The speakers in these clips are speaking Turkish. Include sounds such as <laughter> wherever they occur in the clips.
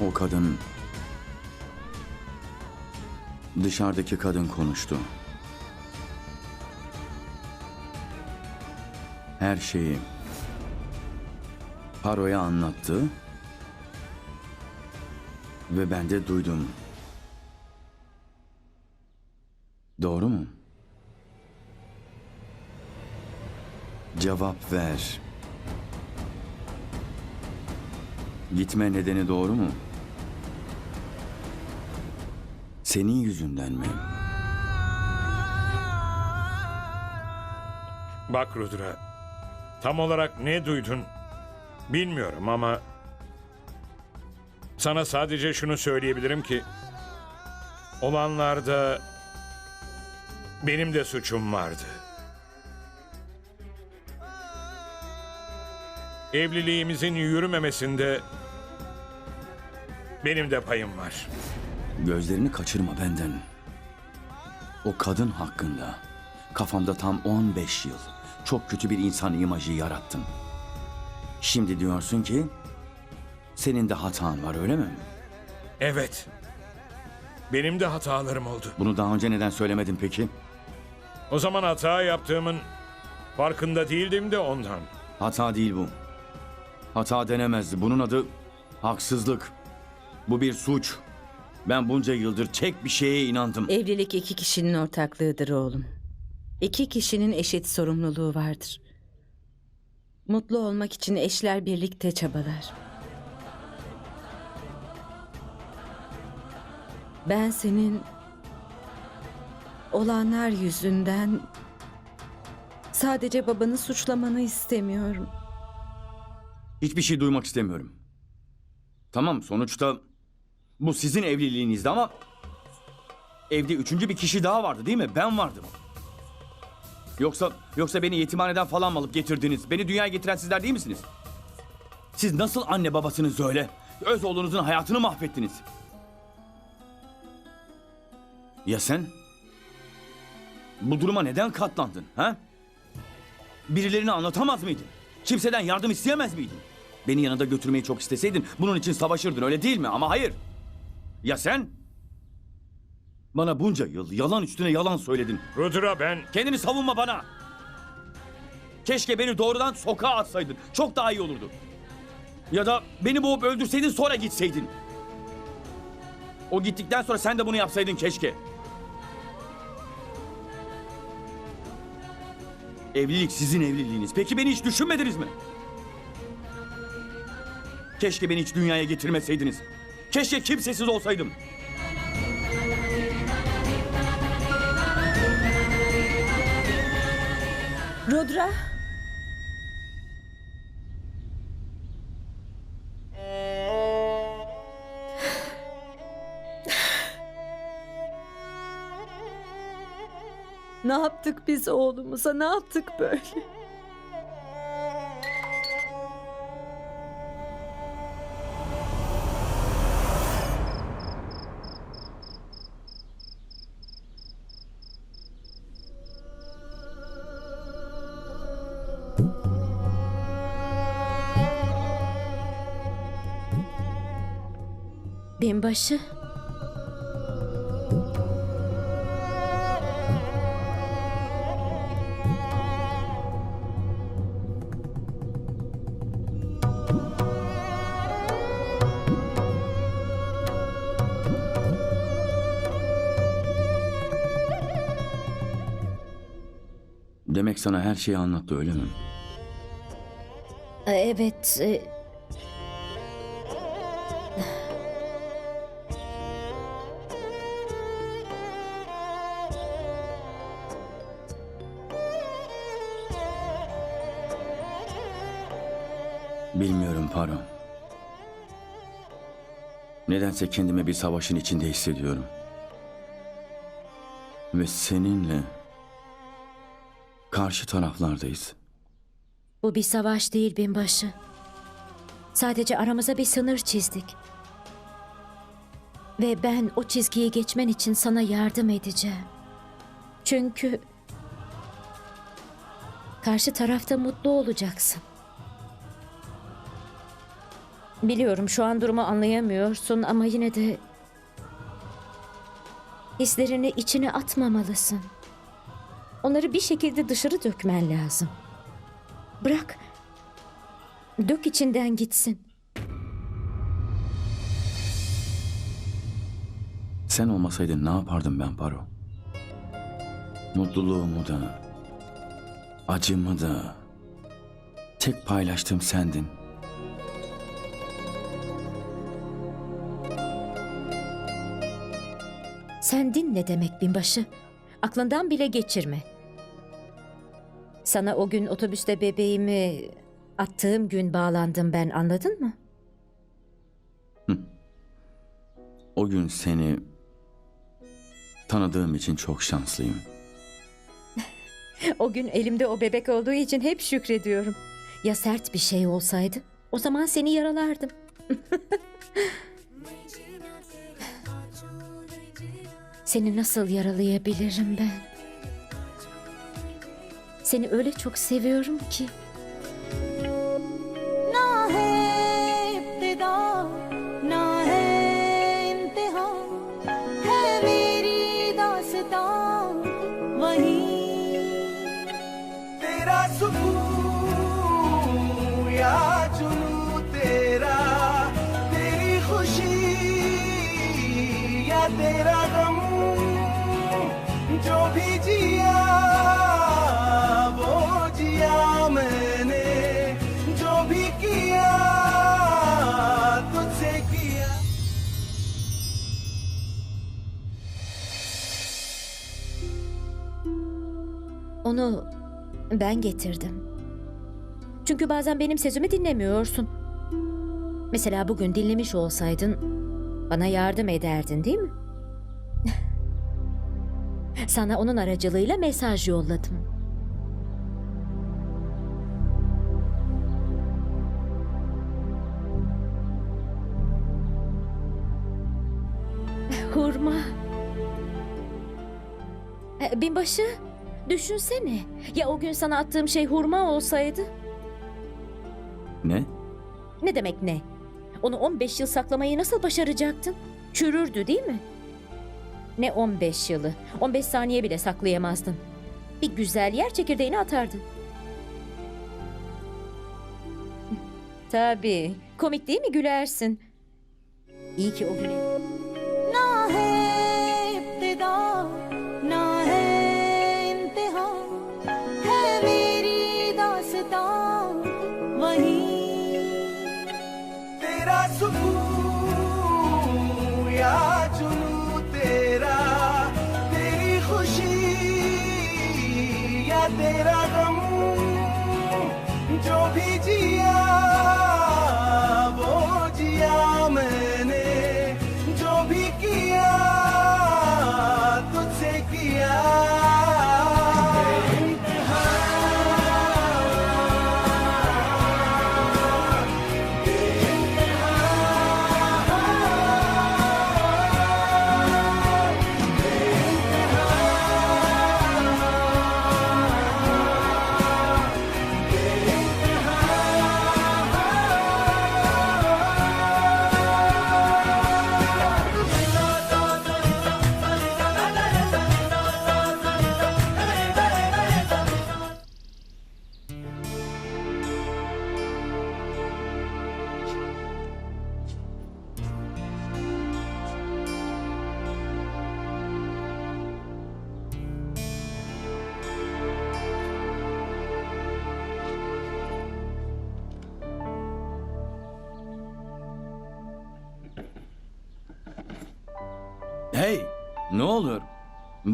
O kadın... Dışarıdaki kadın konuştu. Her şeyi Paro'ya anlattı ve ben de duydum. Doğru mu? Cevap ver. Gitme nedeni doğru mu? Senin yüzünden mi? Bak Rudra, tam olarak ne duydun bilmiyorum ama sana sadece şunu söyleyebilirim ki olanlarda benim de suçum vardı. Evliliğimizin yürümemesinde benim de payım var. Gözlerini kaçırma benden. O kadın hakkında kafamda tam 15 yıl çok kötü bir insan imajı yarattın. Şimdi diyorsun ki senin de hatan var öyle mi? Evet. Benim de hatalarım oldu. Bunu daha önce neden söylemedin peki? O zaman hata yaptığımın farkında değildim de ondan. Hata değil bu. Hata denemezdi. Bunun adı haksızlık. Bu bir suç. Ben bunca yıldır tek bir şeye inandım. Evlilik iki kişinin ortaklığıdır oğlum. İki kişinin eşit sorumluluğu vardır. Mutlu olmak için eşler birlikte çabalar. Ben senin olanlar yüzünden sadece babanı suçlamanı istemiyorum. Hiçbir şey duymak istemiyorum. Tamam sonuçta bu sizin evliliğinizdi ama evde üçüncü bir kişi daha vardı değil mi? Ben vardım. Yoksa yoksa beni yetimhaneden falan mı alıp getirdiniz? Beni dünyaya getiren sizler değil misiniz? Siz nasıl anne babasınız öyle? Öz oğlunuzun hayatını mahvettiniz. Ya sen? Bu duruma neden katlandın ha? Birilerine anlatamaz mıydın? Kimseden yardım isteyemez miydin? Beni yanında götürmeyi çok isteseydin bunun için savaşırdın öyle değil mi? Ama hayır. Ya sen? Bana bunca yıl yalan üstüne yalan söyledin. Rudra ben Kendini savunma bana. Keşke beni doğrudan sokağa atsaydın. Çok daha iyi olurdu. Ya da beni boğup öldürseydin sonra gitseydin. O gittikten sonra sen de bunu yapsaydın keşke. Evlilik sizin evliliğiniz. Peki beni hiç düşünmediniz mi? Keşke beni hiç dünyaya getirmeseydiniz. Keşke kimsesiz olsaydım. Rudra. <sighs> Ne yaptık biz oğlumuza? Ne yaptık böyle? Binbaşı. Demek sana her şeyi anlattı öyle mi? Evet. e, Bilmiyorum Paro. Nedense kendimi bir savaşın içinde hissediyorum. Ve seninle karşı taraflardayız. Bu bir savaş değil binbaşı. Sadece aramıza bir sınır çizdik. Ve ben o çizgiyi geçmen için sana yardım edeceğim. Çünkü karşı tarafta mutlu olacaksın. Biliyorum şu an durumu anlayamıyorsun ama yine de hislerini içine atmamalısın. Onları bir şekilde dışarı dökmen lazım. Bırak. Dök içinden gitsin. Sen olmasaydın ne yapardım ben Paro? Mutluluğumu da, acımı da tek paylaştığım sendin. Sen din ne demek binbaşı? Aklından bile geçirme. Sana o gün otobüste bebeğimi attığım gün bağlandım ben anladın mı? O gün seni tanıdığım için çok şanslıyım. <laughs> O gün elimde o bebek olduğu için hep şükrediyorum. Ya sert bir şey olsaydı? O zaman seni yaralardım. <laughs> Seni nasıl yaralayabilirim ben? Seni öyle çok seviyorum ki. तेरा जिया वो जिया मैंने जो भी किया तुझसे किया Onu ben getirdim. Çünkü bazen benim sözümü dinlemiyorsun. Mesela bugün dinlemiş olsaydın bana yardım ederdin değil mi? Sana onun aracılığıyla mesaj yolladım. <laughs> Hurma. E, Binbaşı, düşünsene. Ya o gün sana attığım şey hurma olsaydı? Ne? Ne demek ne? Onu 15 yıl saklamayı nasıl başaracaktın? Çürürdü değil mi? Ne 15 yılı? 15 saniye bile saklayamazdın. Bir güzel yer çekirdeğini atardın. Tabii. Komik değil mi gülersin? İyi ki o gün...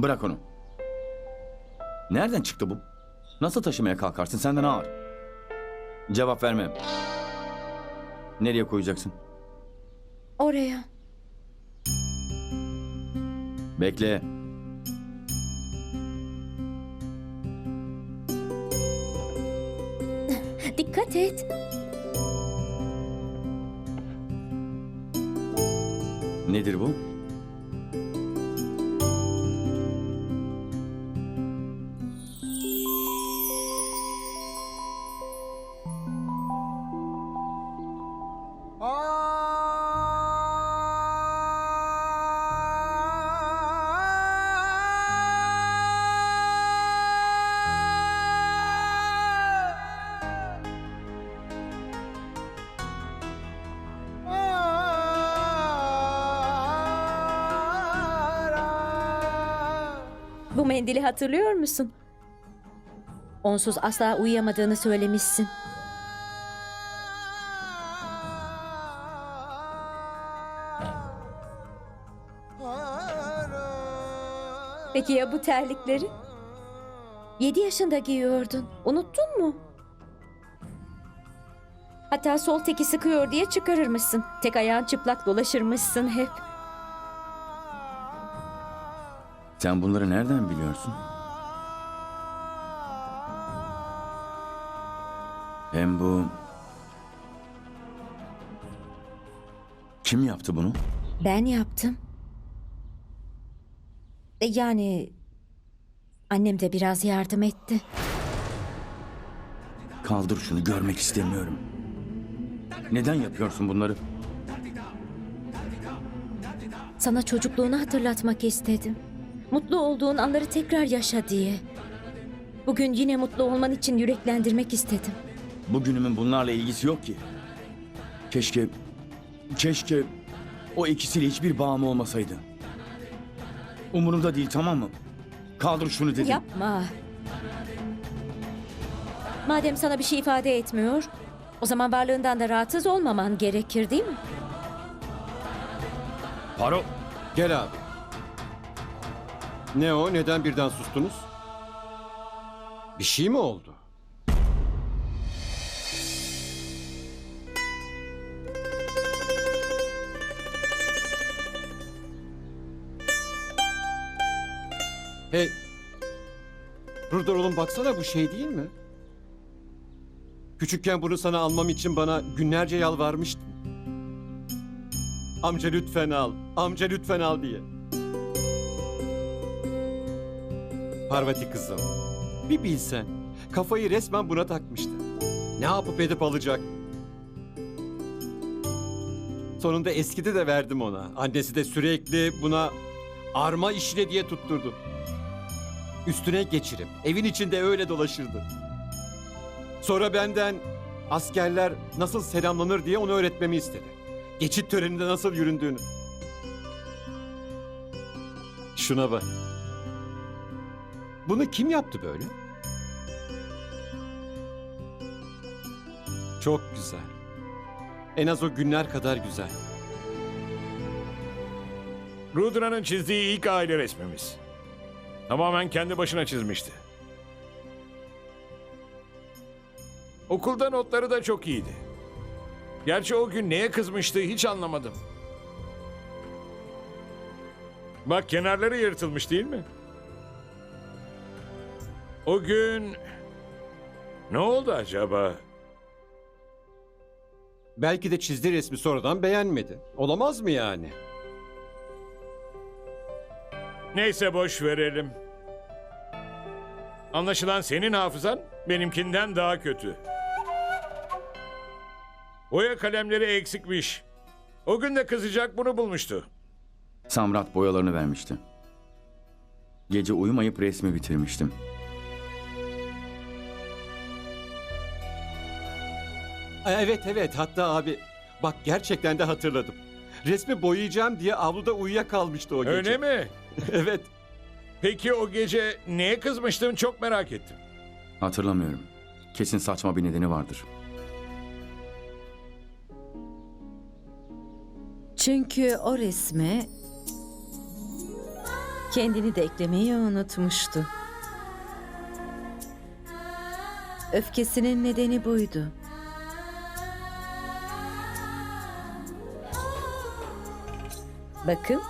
Bırak onu. Nereden çıktı bu? Nasıl taşımaya kalkarsın? Senden ağır. Cevap verme. Nereye koyacaksın? Oraya. Bekle. Dikkat et. Nedir bu? Mendili hatırlıyor musun? Onsuz asla uyuyamadığını söylemişsin. Peki ya bu terlikleri? Yedi yaşında giyiyordun. Unuttun mu? Hatta sol teki sıkıyor diye çıkarırmışsın. Tek ayağın çıplak dolaşırmışsın hep. Sen bunları nereden biliyorsun? Hem bu... Kim yaptı bunu? Ben yaptım. E, Yani annem de biraz yardım etti. Kaldır şunu görmek istemiyorum. Neden yapıyorsun bunları? Sana çocukluğunu hatırlatmak istedim. Mutlu olduğun anları tekrar yaşa diye. Bugün yine mutlu olman için yüreklendirmek istedim. Bugünümün bunlarla ilgisi yok ki. Keşke... Keşke... O ikisiyle hiçbir bağım olmasaydı. Umurumda değil tamam mı? Kaldır şunu dedim. Yapma. Madem sana bir şey ifade etmiyor, o zaman varlığından da rahatsız olmaman gerekir değil mi? Paro. Gel abi. Ne o? Neden birden sustunuz? Bir şey mi oldu? Hey. Rudar oğlum baksana bu şey değil mi? Küçükken bunu sana almam için bana günlerce yalvarmıştın. Amca lütfen al. Amca lütfen al diye. Parvati kızım. Bir bilsen. Kafayı resmen buna takmıştı. Ne yapıp edip alacak? Sonunda eskidi de verdim ona. Annesi de sürekli buna arma işle diye tutturdu. Üstüne geçirip evin içinde öyle dolaşırdı. Sonra benden askerler nasıl selamlanır diye onu öğretmemi istedi. Geçit töreninde nasıl yüründüğünü. Şuna bak. Bunu kim yaptı böyle? Çok güzel. En az o günler kadar güzel. Rudra'nın çizdiği ilk aile resmimiz. Tamamen kendi başına çizmişti. Okulda notları da çok iyiydi. Gerçi o gün neye kızmıştı hiç anlamadım. Bak kenarları yırtılmış değil mi? O gün ne oldu acaba? Belki de çizdiği resmi sonradan beğenmedi. Olamaz mı yani? Neyse boş verelim. Anlaşılan senin hafızan benimkinden daha kötü. Boya kalemleri eksikmiş. O gün de kızacak bunu bulmuştu. Samrat boyalarını vermişti. Gece uyumayıp resmi bitirmiştim. Evet evet hatta abi bak gerçekten de hatırladım. Resmi boyayacağım diye avluda uyuyakalmıştı o gece. Öyle mi? <laughs> evet. Peki o gece neye kızmıştın çok merak ettim. Hatırlamıyorum. Kesin saçma bir nedeni vardır. Çünkü o resme kendini de eklemeyi unutmuştu. Öfkesinin nedeni buydu. Bakın,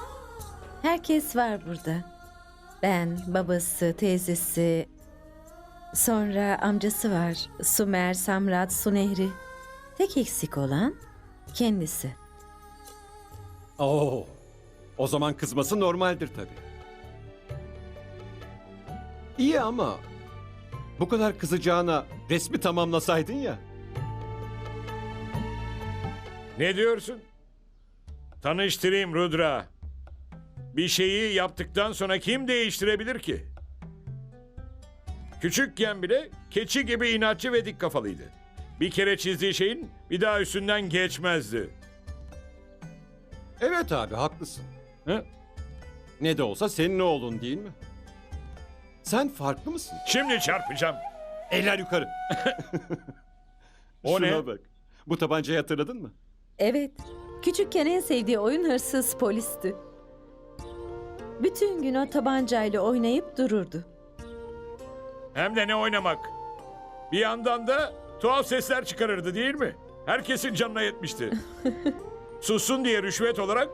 herkes var burada. Ben, babası, teyzesi, sonra amcası var. Sumer, Samrat, Sunehri. Tek eksik olan kendisi. Oo. O zaman kızması normaldir tabii. İyi ama bu kadar kızacağına resmi tamamlasaydın ya. Ne diyorsun? Tanıştırayım Rudra. Bir şeyi yaptıktan sonra kim değiştirebilir ki? Küçükken bile keçi gibi inatçı ve dik kafalıydı. Bir kere çizdiği şeyin bir daha üstünden geçmezdi. Evet abi haklısın. Hı? Ne de olsa senin oğlun değil mi? Sen farklı mısın? Şimdi çarpacağım. Eller yukarı. <laughs> <laughs> O Şuna ne? bak. Bu tabancayı hatırladın mı? Evet, küçükken en sevdiği oyun hırsız polisti. Bütün gün o tabancayla oynayıp dururdu. Hem de ne oynamak. Bir yandan da tuhaf sesler çıkarırdı değil mi? Herkesin canına yetmişti. <laughs> Sussun diye rüşvet olarak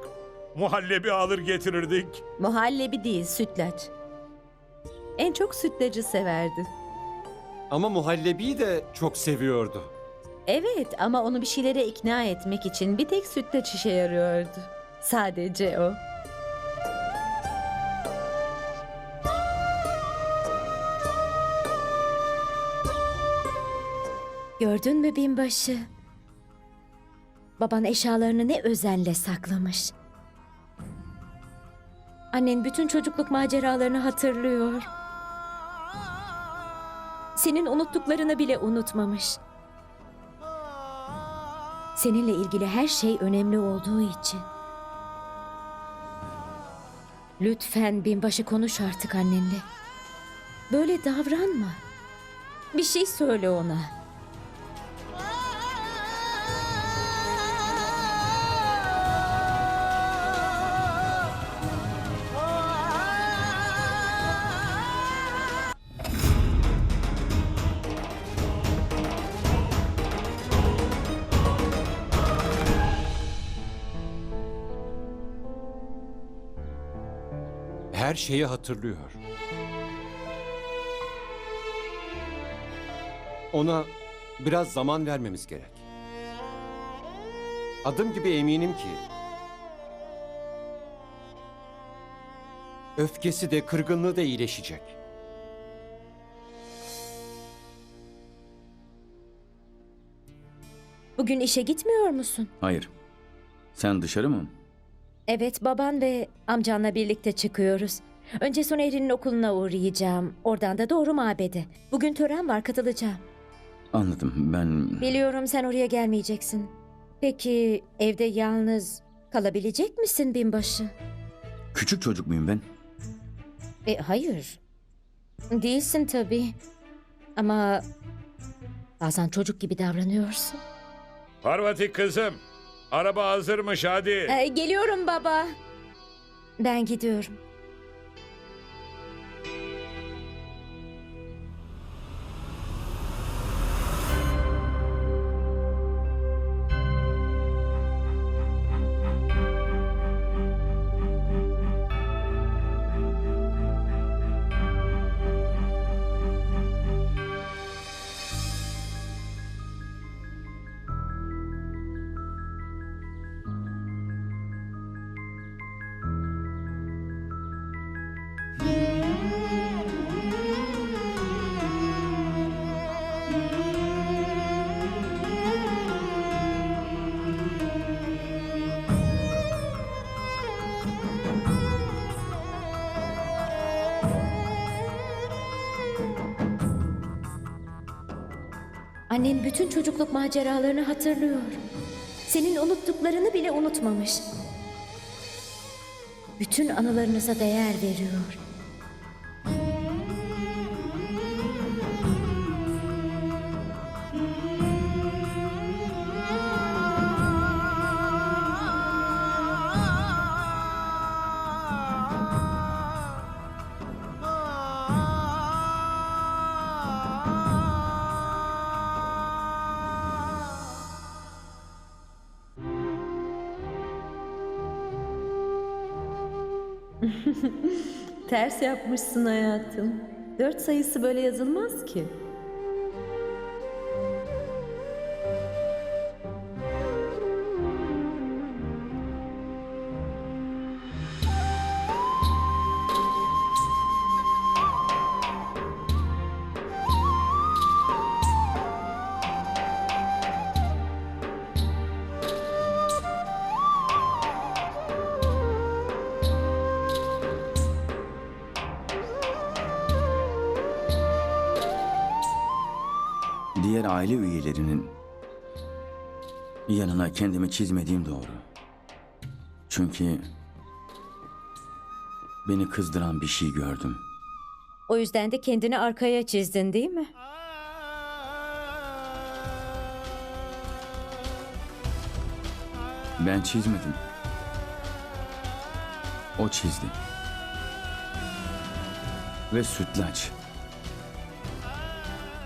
muhallebi alır getirirdik. Muhallebi değil, sütlaç. En çok sütlacı severdi. Ama muhallebiyi de çok seviyordu. Evet ama onu bir şeylere ikna etmek için bir tek sütlaç işe yarıyordu. Sadece o. Gördün mü binbaşı? Baban eşyalarını ne özenle saklamış. Annen bütün çocukluk maceralarını hatırlıyor. Senin unuttuklarını bile unutmamış. Seninle ilgili her şey önemli olduğu için. Lütfen binbaşı konuş artık annenle. Böyle davranma. Bir şey söyle ona. Şeyi hatırlıyor. Ona biraz zaman vermemiz gerek. Adım gibi eminim ki öfkesi de kırgınlığı da iyileşecek. Bugün işe gitmiyor musun? Hayır. Sen dışarı mı? Evet, baban ve amcanla birlikte çıkıyoruz. Önce Soner'in okuluna uğrayacağım. Oradan da doğru mabede. Bugün tören var, katılacağım. Anladım. Ben... Biliyorum sen oraya gelmeyeceksin. Peki evde yalnız kalabilecek misin binbaşı? Küçük çocuk muyum ben? E hayır. Değilsin tabii. Ama bazen çocuk gibi davranıyorsun. Parvati kızım. Araba hazırmış hadi. E, geliyorum baba. Ben gidiyorum. Annen bütün çocukluk maceralarını hatırlıyor. Senin unuttuklarını bile unutmamış. Bütün anılarınıza değer veriyor. <laughs> Ters yapmışsın hayatım. Dört sayısı böyle yazılmaz ki. Diğer aile üyelerinin yanına kendimi çizmediğim doğru. Çünkü beni kızdıran bir şey gördüm. O yüzden de kendini arkaya çizdin değil mi? Ben çizmedim. O çizdi. Ve sütlaç.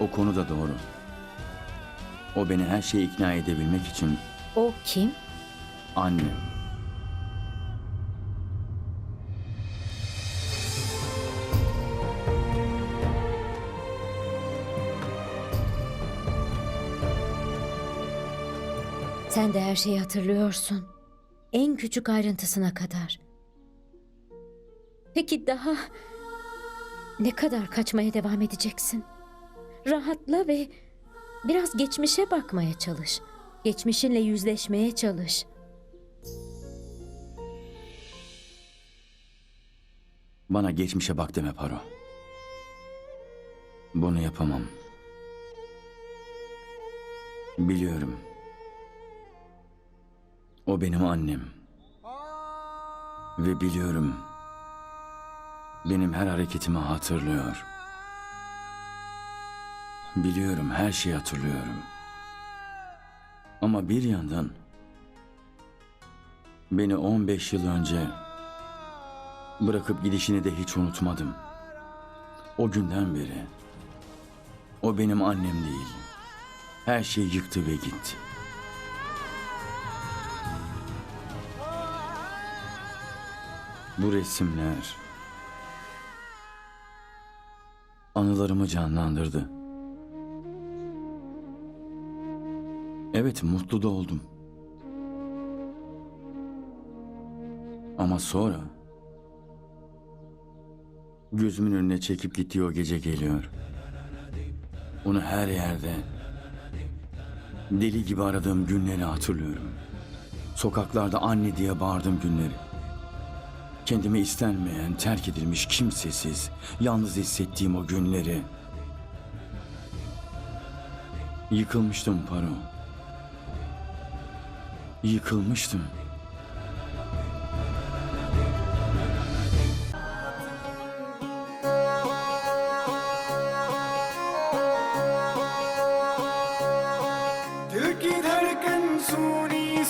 O konu da doğru. O beni her şeye ikna edebilmek için O kim? annem. Sen de her şeyi hatırlıyorsun. En küçük ayrıntısına kadar. Peki daha ne kadar kaçmaya devam edeceksin? Rahatla ve biraz geçmişe bakmaya çalış. Geçmişinle yüzleşmeye çalış. Bana geçmişe bak deme Paro. Bunu yapamam. Biliyorum. O benim annem. Ve biliyorum. Benim her hareketimi hatırlıyor. Biliyorum her şeyi hatırlıyorum. Ama bir yandan beni 15 yıl önce Bırakıp gidişini de hiç unutmadım. O günden beri. O benim annem değil. Her şeyi yıktı ve gitti. Bu resimler anılarımı canlandırdı. Evet, mutlu da oldum. Ama sonra Gözümün önüne çekip gittiği o gece geliyor. Onu her yerde deli gibi aradığım günleri hatırlıyorum. Sokaklarda anne diye bağırdığım günleri. Kendimi istenmeyen, terk edilmiş, kimsesiz, yalnız hissettiğim o günleri. Yıkılmıştım Paro. Yıkılmıştım.